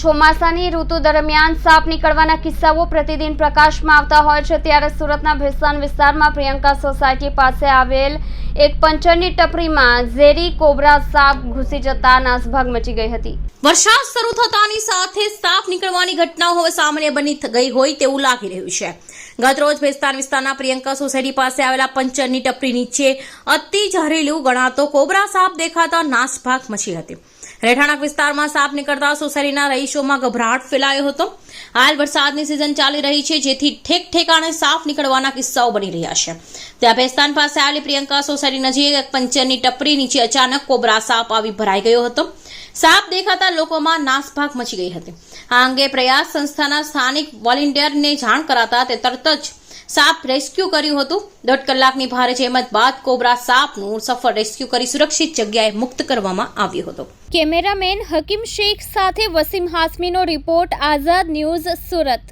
ચોમાસાની ઋતુ દરમિયાન સાપ નીકળવાના કિસ્સાઓ પ્રતિદિન પ્રકાશમાં આવતા હોય છે. ત્યારે સુરતના ભેસ્તાન વિસ્તારમાં પ્રિયંકા સોસાયટી પાસે આવેલ એક પંચરની ટપરીમાં ઝેરી કોબરા સાપ ઘૂસી જતા નાસભાગ મચી ગઈ હતી. વરસાદ શરૂ થતાની સાથે સાપ નીકળવાની ઘટનાઓ હવે સામાન્ય બની ગઈ હોય તેવું લાગી રહ્યું છે. ગતરોજ ભેસ્તાન વિસ્તારના પ્રિયંકા સોસાયટી પાસે આવેલા પંચરની ટપરી નીચે અતિ જહરેલું ગણાતો કોબરા સાપ દેખાતા નાસભાગ મચી હતી. રહેઠાણક વિસ્તારમાં સાપ નીકળતા સોસાયટીના રહીશોમાં ગભરાટ ફેલાયો હતો. હાલ વરસાદની સિઝન ચાલી રહી છે, જેથી ઠેક ઠેકાણે સાપ નીકળવાના કિસ્સાઓ બની રહ્યા છે. ત્યાં ભેસ્તાન પાસે આવેલી પ્રિયંકા સોસાયટી નજીક એક પંચરની ટપરી નીચે અચાનક કોબરા સાપ આવી ભરાઈ ગયો હતો. સાપ દેખાતા લોકોમાં નાસભાગ મચી ગઈ હતી. આ અંગે પ્રયાસ સંસ્થાના સ્થાનિક વોલેન્ટિયરને જાણ કરાતા તે તરત જ સાપ રેસ્ક્યુ કર્યું હતું. દોઢ કલાકની ભારે જહેમત બાદ કોબરા સાપનું સફળ રેસ્ક્યુ કરી સુરક્ષિત જગ્યાએ મુક્ત કરવામાં આવ્યો હતો. કેમેરામેન હકીમ શેખ સાથે વસીમ હાસમીનો રિપોર્ટ, આઝાદ ન્યૂઝ સુરત.